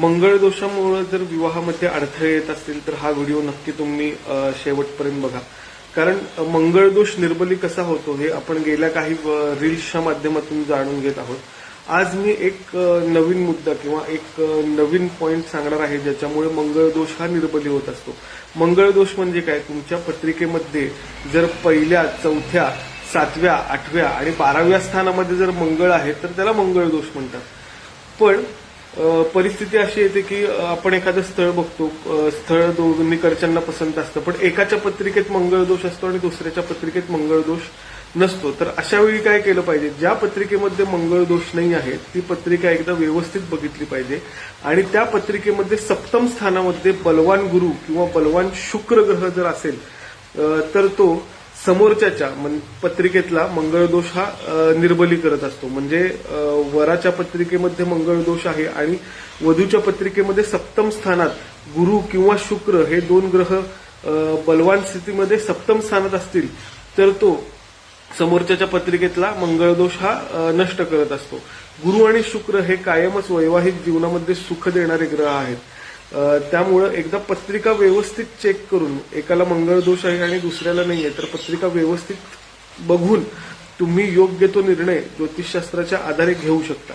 मंगळ दोषामुळे जर विवाहामध्ये अडथळे येत असतील तर हा व्हिडिओ नक्की तुम्ही शेवटपर्यंत बघा. कारण मंगळ दोष निर्बली कसा होतो हे आपण गेल्या काही रील्सच्या माध्यमातून जाणून घेत आहोत. आज मी एक नवीन मुद्दा किंवा एक नवीन पॉइंट सांगणार आहे ज्याच्यामुळे मंगळ दोष हा निर्बली होत असतो. मंगळ दोष म्हणजे काय? तुमच्या पत्रिकेमध्ये जर पहिल्या चौथ्या सातव्या आठव्या आणि बाराव्या स्थानामध्ये जर मंगळ आहे तर त्याला मंगळ दोष म्हणतात. पण परिस्थिती अशी येते की आपण एखादं स्थळ बघतो. स्थळ दोन्हीकडच्यांना पसंत असतं. पण एकाच्या पत्रिकेत मंगळदोष असतो आणि दुसऱ्याच्या पत्रिकेत मंगळदोष नसतो. तर अशा वेळी काय केलं पाहिजे? ज्या पत्रिकेमध्ये मंगळ दोष नाही आहे ती पत्रिका एकदा व्यवस्थित बघितली पाहिजे. आणि त्या पत्रिकेमध्ये सप्तम स्थानामध्ये बलवान गुरु किंवा बलवान शुक्र ग्रह जर असेल तर तो समोरच्याच्या पत्रिकेतला मंगळदोष हा निर्बली करत असतो. म्हणजे वराच्या पत्रिकेमध्ये मंगळदोष आहे आणि वधूच्या पत्रिकेमध्ये सप्तम स्थानात गुरु किंवा शुक्र हे दोन ग्रह बलवान स्थितीमध्ये सप्तम स्थानात असतील तर तो समोरच्याच्या पत्रिकेतला मंगळदोष हा नष्ट करत असतो. गुरु आणि शुक्र हे कायमच वैवाहिक जीवनामध्ये सुख देणारे ग्रह आहेत. त्यामुळं एकदा पत्रिका व्यवस्थित चेक करून एकाला मंगळ दोष आहे आणि दुसऱ्याला नाही आहे तर पत्रिका व्यवस्थित बघून तुम्ही योग्य तो निर्णय ज्योतिषशास्त्राच्या आधारे घेऊ शकता.